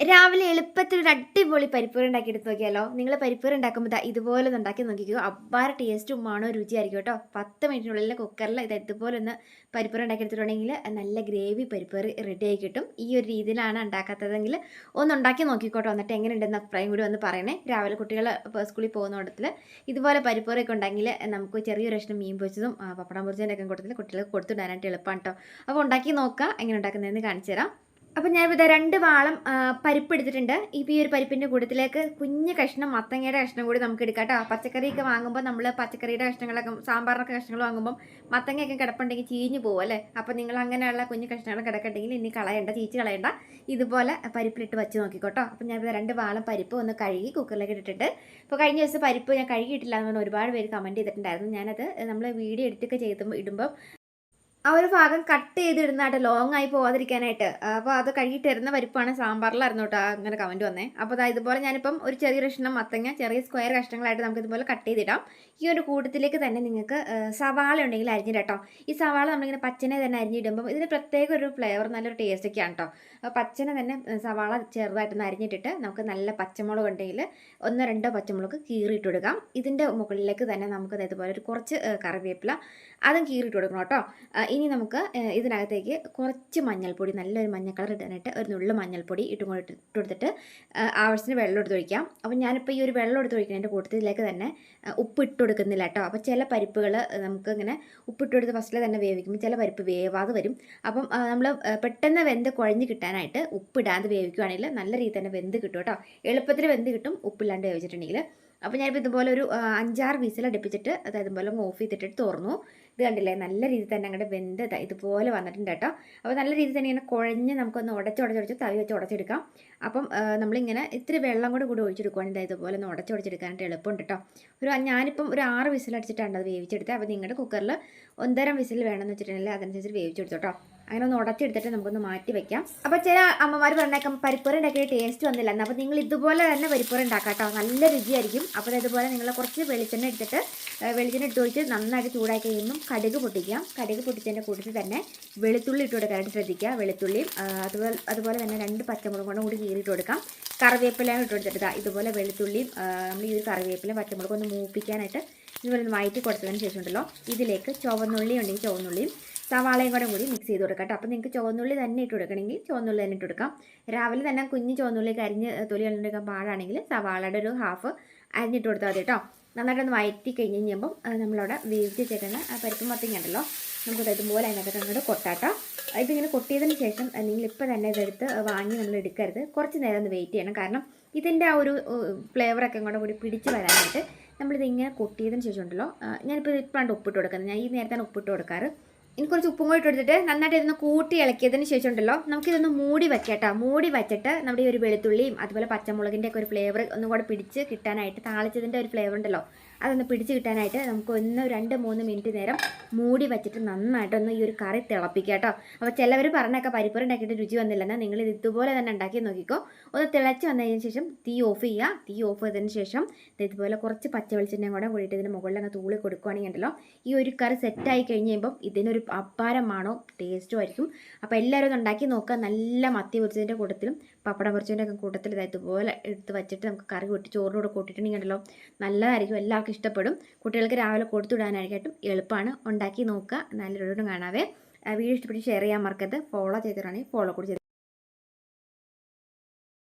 രാവിലെ എളുപ്പത്തിൽ ഒരു അടിപൊളി പരിപ്പൂരി ഉണ്ടാക്കി എടുത്ത് നോക്കിയാലോ? നിങ്ങൾ പരിപ്പൂരി ഉണ്ടാക്കുമ്പോൾ ഇതുപോലെ ഉണ്ടാക്കി നോക്കിക്കോ. അബ്ബാര ടേസ്റ്റും മണോ രുചിയായിരിക്കും കേട്ടോ. പത്ത് മിനിറ്റിനുള്ളിൽ കുക്കറിൽ ഇത് ഇതുപോലെ ഒന്ന് പരിപ്പൂരി ഉണ്ടാക്കി എടുത്തിട്ടുണ്ടെങ്കിൽ നല്ല ഗ്രേവി പരിപ്പൂറി റെഡി ആയി കിട്ടും. ഈ ഒരു രീതിയിലാണ് ഉണ്ടാക്കാത്തതെങ്കിൽ ഒന്ന് ഉണ്ടാക്കി നോക്കിക്കോട്ടോ. എന്നിട്ട് എങ്ങനെയുണ്ടെന്ന് അഭിപ്രായം കൂടി ഒന്ന് പറയണേ. രാവിലെ കുട്ടികൾ സ്കൂളിൽ പോകുന്ന കൂട്ടത്തിൽ ഇതുപോലെ പരിപ്പൂറൊക്കെ ഉണ്ടെങ്കിൽ നമുക്ക് ചെറിയൊരു കഷ്ണം മീൻ പൊരിച്ചതും പപ്പടം പൊരിച്ചതിന്റെ ഒക്കെ കൂട്ടത്തിൽ കുട്ടികൾക്ക് കൊടുത്തിടാനായിട്ട് എളുപ്പമാണ് കേട്ടോ. അപ്പോൾ ഉണ്ടാക്കി നോക്കുക എങ്ങനെ ഉണ്ടാക്കുന്നതെന്ന് കാണിച്ചു തരാം. അപ്പം ഞാൻ ഇതാ രണ്ട് വാളം പരിപ്പ് എടുത്തിട്ടുണ്ട്. ഇപ്പോൾ ഈ ഒരു പരിപ്പിന്റെ കൂട്ടത്തിലേക്ക് കുഞ്ഞ് കഷ്ണം മത്തങ്ങയുടെ കഷ്ണം കൂടി നമുക്ക് എടുക്കാം കേട്ടോ. പച്ചക്കറിയൊക്കെ വാങ്ങുമ്പോൾ നമ്മൾ പച്ചക്കറിയുടെ കഷ്ണങ്ങളൊക്കെ സാമ്പാറിനൊക്കെ കഷ്ണങ്ങൾ വാങ്ങുമ്പോൾ മത്തങ്ങയൊക്കെ കിടപ്പുണ്ടെങ്കിൽ ചീഞ്ഞ് പോകും അല്ലേ? അപ്പോൾ നിങ്ങൾ അങ്ങനെയുള്ള കുഞ്ഞ് കഷ്ണങ്ങൾ കിടക്കണ്ടെങ്കിൽ ഇനി കളയണ്ട ചീച്ച് കളയണ്ട. ഇതുപോലെ പരിപ്പിലിട്ട് വെച്ച് നോക്കിക്കോട്ടോ. അപ്പം ഞാൻ രണ്ട് വാളം പരിപ്പ് ഒന്ന് കഴുകി കുക്കറിലേക്ക് ഇട്ടിട്ട് ഇപ്പോൾ കഴിഞ്ഞ ദിവസം പരിപ്പ് ഞാൻ കഴുകിയിട്ടില്ല എന്ന് പറഞ്ഞാൽ ഒരുപാട് പേര് കമന്റ് ചെയ്തിട്ടുണ്ടായിരുന്നു. ഞാനത് നമ്മൾ വീഡിയോ എടുത്തൊക്കെ ചെയ്ത് ഇടുമ്പോൾ ആ ഒരു ഭാഗം കട്ട് ചെയ്തിടുന്നതായിട്ട് ലോങ് ആയി പോവാതിരിക്കാനായിട്ട്. അപ്പോൾ അത് കഴുകിയിട്ട് തരുന്ന പരിപ്പാണ് സാമ്പാറിലായിരുന്നു കേട്ടോ അങ്ങനെ കമന്റ് വന്നേ. അപ്പോൾ അതാ ഇതുപോലെ ഞാനിപ്പം ഒരു ചെറിയ കഷ്ണം മത്തങ്ങ ചെറിയ സ്ക്വയർ കഷ്ണങ്ങളായിട്ട് നമുക്ക് ഇതുപോലെ കട്ട് ചെയ്തിടാം. ഈ ഒരു കൂട്ടത്തിലേക്ക് തന്നെ നിങ്ങൾക്ക് സവാള ഉണ്ടെങ്കിൽ അരിഞ്ഞിടട്ടോ ഈ സവാള നമ്മളിങ്ങനെ പച്ചനെ തന്നെ അരിഞ്ഞിടുമ്പം ഇതിന് പ്രത്യേക ഒരു ഫ്ലേവർ നല്ലൊരു ടേസ്റ്റ് ഒക്കെയാണ് കേട്ടോ. പച്ചനെ തന്നെ സവാള ചെറുതായിട്ടൊന്ന് അരിഞ്ഞിട്ടിട്ട് നമുക്ക് നല്ല പച്ചമുളക് ഉണ്ടെങ്കിൽ ഒന്നോ രണ്ടോ പച്ചമുളക് കീറിയിട്ട് കൊടുക്കാം ഇതിന്റെ മുകളിലേക്ക് തന്നെ നമുക്ക് ഇതുപോലെ ഒരു കുറച്ച് കറിവേപ്പില അതും കീറിയിട്ട് കൊടുക്കണം കേട്ടോ. ഇനി നമുക്ക് ഇതിനകത്തേക്ക് കുറച്ച് മഞ്ഞൾപ്പൊടി നല്ലൊരു മഞ്ഞ കളർ ഇടാനായിട്ട് ഒരു നുള്ളു മഞ്ഞൾപ്പൊടി ഇട്ടും കൂടി ഇട്ട് കൊടുത്തിട്ട് ആവശ്യത്തിന് വെള്ളം എടുത്ത് ഒഴിക്കാം. അപ്പോൾ ഞാനിപ്പോൾ ഈ ഒരു വെള്ളം എടുത്ത് ഒഴിക്കുന്നതിന്റെ കൂട്ടത്തിലേക്ക് തന്നെ ഉപ്പ് ഇട്ട് കൊടുക്കുന്നില്ല കേട്ടോ. അപ്പോൾ ചില പരിപ്പുകൾ നമുക്ക് ഇങ്ങനെ ഉപ്പിട്ട് കൊടുത്ത് ഫസ്റ്റിൽ തന്നെ വേവിക്കുമ്പോൾ ചില പരിപ്പ് വേവാതെ വരും. അപ്പം നമ്മൾ പെട്ടെന്ന് വെന്ത് കുഴഞ്ഞ് കിട്ടാനായിട്ട് ഉപ്പിടാതെ വേവിക്കുകയാണെങ്കിൽ നല്ല രീതിയിൽ തന്നെ വെന്ത് കിട്ടും കേട്ടോ. എളുപ്പത്തിൽ വെന്ത് കിട്ടും. ഉപ്പില്ലാണ്ട് വേവിച്ചിട്ടുണ്ടെങ്കിൽ അപ്പോൾ ഞാനിപ്പോൾ ഇതുപോലെ ഒരു അഞ്ചാറ് വിസിൽ അടുപ്പിച്ചിട്ട് അതായത് ഇതുപോലെ ഓഫ് ചെയ്തിട്ട് തുറന്നു. ഇത് കണ്ടില്ലേ നല്ല രീതിയിൽ തന്നെ അങ്ങോട്ട് വെന്ത് ഇതുപോലെ വന്നിട്ടുണ്ട് കേട്ടോ. അപ്പോൾ നല്ല രീതിയിൽ തന്നെ ഇങ്ങനെ കുഴഞ്ഞ് നമുക്കൊന്ന് ഉടച്ചുടച്ചുടച്ച് തവി വെച്ച് ഉടച്ചെടുക്കാം. അപ്പം നമ്മളിങ്ങനെ ഇത്തിരി വെള്ളം കൂടെ കൂടി ഒഴിച്ചെടുക്കുകയാണെങ്കിൽ ഇതുപോലെ ഒന്ന് ഉടച്ചുടച്ചെടുക്കാനായിട്ട് എളുപ്പമുണ്ട് കേട്ടോ. ഒരു ഞാനിപ്പം ഒരു ആറ് വിസിലടിച്ചിട്ടാണ് അത് വേവിച്ചെടുത്തത്. അപ്പോൾ നിങ്ങളുടെ കുക്കറിൽ ഒന്നരം വിസിൽ വേണമെന്ന് വെച്ചിട്ടുണ്ടെങ്കിൽ അതനുസരിച്ച് വേവിച്ചെടുത്തു കേട്ടോ അങ്ങനെ ഒന്ന് ഉടച്ചെടുത്തിട്ട് നമുക്കൊന്ന് മാറ്റി വെക്കാം. അപ്പോൾ ചില അമ്മമാർ പറഞ്ഞേക്കാം പരിപ്പുറ ഉണ്ടാക്കിയ ടേസ്റ്റ് വന്നില്ല. അപ്പൊ അപ്പോൾ നിങ്ങൾ ഇതുപോലെ തന്നെ പരിപ്പുറ ഉണ്ടാക്കാം കേട്ടോ. നല്ല രുചിയായിരിക്കും. അപ്പോൾ ഇതുപോലെ നിങ്ങൾ കുറച്ച് വെളിച്ചെണ്ണ എടുത്തിട്ട് വെളിച്ചെണ്ണ ഇട്ട് ഒഴിച്ച് നന്നായിട്ട് ചൂടാക്കി കഴിയുമ്പം കടുക് പൊട്ടിക്കാം. കടുക് പൊട്ടിച്ചതിന്റെ കൂട്ടത്തിൽ തന്നെ വെളുത്തുള്ളി ഇട്ട് കൊടുക്കാനായിട്ട് ശ്രദ്ധിക്കുക. വെളുത്തുള്ളിയും അതുപോലെ അതുപോലെ തന്നെ രണ്ട് പച്ചമുളക് കൊണ്ടും കൂടി കീറിയിട്ട് കൊടുക്കാം. കറിവേപ്പിലയും ഇട്ട് കൊടുത്തിട്ട് ഇതുപോലെ വെളുത്തുള്ളിയും നമ്മൾ ഈ ഒരു കറിവേപ്പിലയും പച്ചമുളകും ഒന്ന് മൂപ്പിക്കാനായിട്ട് ഇതുപോലെ ഒന്ന് വയറ്റി കൊടുത്തതിന് ശേഷം ഉണ്ടല്ലോ ഇതിലേക്ക് ചുവന്നുള്ളി ഉണ്ടെങ്കിൽ ചുവന്നുള്ളിയും സവാളയും കൂടെ കൂടി മിക്സ് ചെയ്ത് കൊടുക്കാം അപ്പോൾ നിങ്ങൾക്ക് ചുവന്നുള്ളി തന്നെ ഇട്ട് കൊടുക്കണമെങ്കിൽ ചുവന്നുള്ളി തന്നെ ഇട്ട് കൊടുക്കാം. രാവിലെ തന്നെ കുഞ്ഞ് ചുവന്നുള്ളി കരിഞ്ഞ് തൊലി കളഞ്ഞെടുക്കാൻ പാടാണെങ്കിൽ സവാളയുടെ ഒരു ഹാഫ് അരിഞ്ഞിട്ട് കൊടുത്താൽ മതി കേട്ടോ. നന്നായിട്ടൊന്ന് വയറ്റി കഴിഞ്ഞ് കഴിയുമ്പം നമ്മളവിടെ വേവിച്ച് വെച്ചേക്കുന്ന പരിപ്പ് മത്തങ്ങ ഉണ്ടല്ലോ നമുക്ക് ഇതുപോലെ അതിനകത്ത് അങ്ങോട്ട് കൊട്ടാട്ടോ ഇപ്പം ഇങ്ങനെ കൊട്ടിയതിന് ശേഷം നിങ്ങൾ ഇപ്പോൾ തന്നെ ഇതെടുത്ത് വാങ്ങി നമ്മൾ എടുക്കരുത്. കുറച്ച് നേരം ഒന്ന് വെയിറ്റ് ചെയ്യണം. കാരണം ഇതിന്റെ ആ ഒരു ഫ്ലേവറൊക്കെ കൂടെ കൂടി പിടിച്ച് വരാനായിട്ട് നമ്മളിത് ഇങ്ങനെ കൊട്ടിയതിന് ശേഷം ഉണ്ടല്ലോ ഞാനിപ്പോൾ ഇപ്പോഴാണ് ഉപ്പിട്ട് കൊടുക്കുന്നത്. ഞാൻ ഈ നേരത്താണ് ഉപ്പിട്ട് കൊടുക്കാറ്. ഇനി കുറച്ച് ഉപ്പും കൂടി ഇട്ടെടുത്തിട്ട് നന്നായിട്ട് ഇതൊന്ന് കൂട്ടി ഇളക്കിയതിന് ശേഷം ഉണ്ടല്ലോ നമുക്കിതൊന്ന് മൂടി വെക്കട്ടോ കേട്ടോ മൂടി വെച്ചിട്ട് നമ്മുടെ ഈ ഒരു വെളുത്തുള്ളിയും അതുപോലെ പച്ചമുളകിന്റെ ഒക്കെ ഒരു ഫ്ലേവർ ഒന്നും കൂടെ പിടിച്ച് കിട്ടാനായിട്ട് താളിച്ചതിന്റെ ഒരു ഫ്ലേവർ ഉണ്ടല്ലോ. അതൊന്ന് പിടിച്ച് കിട്ടാനായിട്ട് നമുക്ക് ഒന്ന് രണ്ട് മൂന്ന് മിനിറ്റ് നേരം മൂടി വെച്ചിട്ട് നന്നായിട്ടൊന്ന് ഈ ഒരു കറി തിളപ്പിക്കുക കേട്ടോ. അപ്പോൾ ചിലവർ പറഞ്ഞൊക്കെ പരിപ്പ് ഉണ്ടാക്കിയിട്ട് രുചി വന്നില്ലെന്ന് നിങ്ങൾ ഇത് ഇതുപോലെ തന്നെ ഉണ്ടാക്കി നോക്കിക്കോ. ഒന്ന് തിളച്ച് വന്നതിന് ശേഷം തീ ഓഫ് ചെയ്യുക. തീ ഓഫ് ചെയ്തതിന് ശേഷം ഇതുപോലെ കുറച്ച് പച്ച വെളിച്ചെണ്ണയും കൂടെ കൂടിയിട്ട് ഇതിന് മുകളിൽ അങ്ങ് തൂളി കൊടുക്കുകയാണെങ്കിൽ ഉണ്ടല്ലോ ഈ ഒരു കറി സെറ്റായി കഴിഞ്ഞ് കഴിയുമ്പം ഇതിനൊരു അപ്പാരമാണോ ടേസ്റ്റും ആയിരിക്കും. അപ്പോൾ എല്ലാവരും ഒന്ന് ഉണ്ടാക്കി നോക്കുക. നല്ല മത്തി പൊരിച്ചതിന്റെ കൂട്ടത്തിലും പപ്പടം പൊരിച്ചതിന്റെ ഒക്കെ കൂട്ടത്തിൽ ഇതാ ഇതുപോലെ എടുത്ത് വെച്ചിട്ട് നമുക്ക് കറി കൂട്ടി ചോറിനോട് കൂട്ടിയിട്ടുണ്ടെങ്കിൽ ഉണ്ടല്ലോ നല്ലതായിരിക്കും എല്ലാവർക്കും ഇഷ്ടപ്പെടും. കുട്ടികൾക്ക് രാവിലെ കൊടുത്തുവിടാനായിട്ടും എളുപ്പമാണ്. ഉണ്ടാക്കി നോക്കുക. നല്ലൊരു കാണാവേ. വീഡിയോ ഇഷ്ടപ്പെട്ട് ഷെയർ ചെയ്യാൻ മറക്കരുത്. ഫോളോ ചെയ്തിട്ടാണെങ്കിൽ ഫോളോ കൂടി